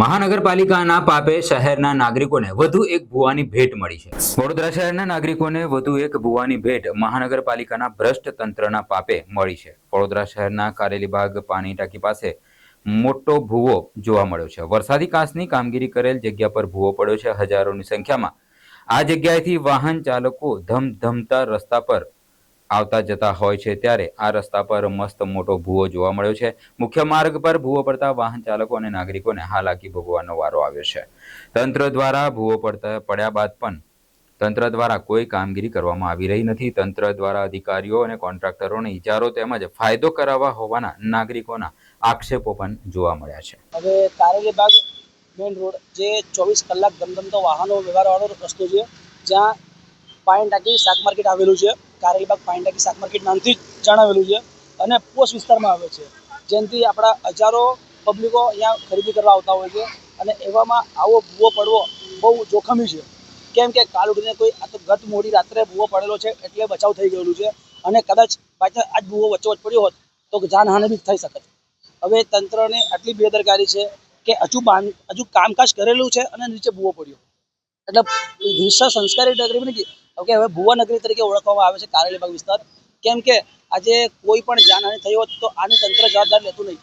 મહાનગરપાલિકાના પાપે શહેરના નાગરિકોને વધુ એક ભૂવાની ભેટ મળી છે. વડોદરા શહેરના નાગરિકોને વધુ એક ભૂવાની ભેટ મહાનગરપાલિકાના ભ્રષ્ટ તંત્રના પાપે મળી છે. વડોદરા શહેરના કારેલીબાગ પાણી ટાંકી પાસે મોટો ભૂવો જોવા મળ્યો છે. વરસાદી કાંસની કામગીરી કરેલ જગ્યા પર ભૂવો પડ્યો છે. હજારોની સંખ્યામાં આ જગ્યાએથી વાહન ચાલકો ધમધમતા રસ્તા પર આવતા જતા હોય છે ત્યારે આ રસ્તા પર મસ્ત મોટો ભૂવો જોવા મળ્યો છે. મુખ્ય માર્ગ પર ભૂવો પડતા વાહન ચાલકો અને નાગરિકોને હાલાકી ભોગવવાનો વારો આવ્યો છે. તંત્ર દ્વારા ભૂવો પડતા પડ્યા બાદ પણ તંત્ર દ્વારા કોઈ કામગીરી કરવામાં આવી રહી નથી. તંત્ર દ્વારા અધિકારીઓ અને કોન્ટ્રાક્ટરોને ઇજારો તેમજ ફાયદો કરાવવા હોવાના નાગરિકોના આક્ષેપો પણ જોવા મળ્યા છે. હવે કારેલીબાગ મેઇન રોડ જે ચોવીસ કલાક ધમધમતો વાહનો વ્યવહારવાળો રસ્તો છે, જ્યાં પાઇન ટાંકી શાક માર્કેટ આવેલું છે. કારેલીબાગ પાઇન ટાંકી શાક માર્કેટ નામથી જણાવેલું છે અને પોસ્ટ વિસ્તારમાં આવે છે. જેનાથી આપણા હજારો પબ્લિકો અહીંયા ખરીદી કરવા આવતા હોય છે અને એવામાં આવો ભૂવો પડવો બહુ જોખમી છે. કેમ કે કાલ ઉઠીને કોઈ આ તો ગત મોડી રાત્રે ભૂવો પડેલો છે એટલે બચાવ થઈ ગયેલું છે અને કદાચ પાછળ આજ ભૂવો વચ્ચે પડ્યો હોત તો જાનહાનિ બી થઈ શકે હવે તંત્રને આટલી બેદરકારી છે કે હજુ બાંધ હજુ કામકાજ કરેલું છે અને નીચે ભૂવો પડ્યો. એટલે વિશ્વ સંસ્કારી નગરી નથી કે હવે ભુવા નગરી તરીકે ઓળખવામાં આવે છે કારેલીબાગ વિસ્તાર. કેમ કે આજે કોઈ પણ જાનહાની થઈ હોત તો આની તંત્ર જવાબદાર લેતું નહીં.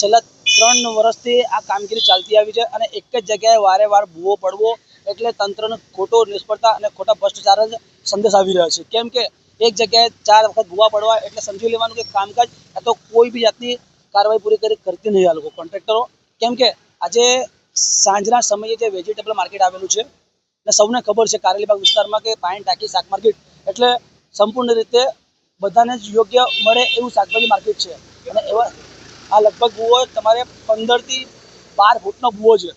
છેલ્લા ત્રણ વર્ષથી આ કામગીરી ચાલતી આવી છે અને એક જ જગ્યાએ વારે વાર ભૂવો પડવો એટલે તંત્રનો ખોટો નિષ્ફળતા અને ખોટા ભ્રષ્ટાચાર જ સંદેશ આવી રહ્યો છે. કેમ કે એક જગ્યાએ ચાર વખત ભૂવા પડવા એટલે સમજી લેવાનું કે કામકાજ અથવા તો કોઈ બી જાતની કાર્યવાહી પૂરી કરી કરતી નહીં આ લોકો. કોન્ટ્રાક્ટરો કેમ કે આજે સાંજના સમયે જે વેજીટેબલ માર્કેટ આવેલું છે, ને સૌને ખબર છે કારેલીબાગ વિસ્તારમાં કે પાણી ટાંકી શાક માર્કેટ એટલે સંપૂર્ણ રીતે બધાને જ યોગ્ય મળે એવું શાકભાજી માર્કેટ છે. અને એવા આ લગભગ ભૂવો તમારે પંદરથી બાર ફૂટનો ભૂવો છે.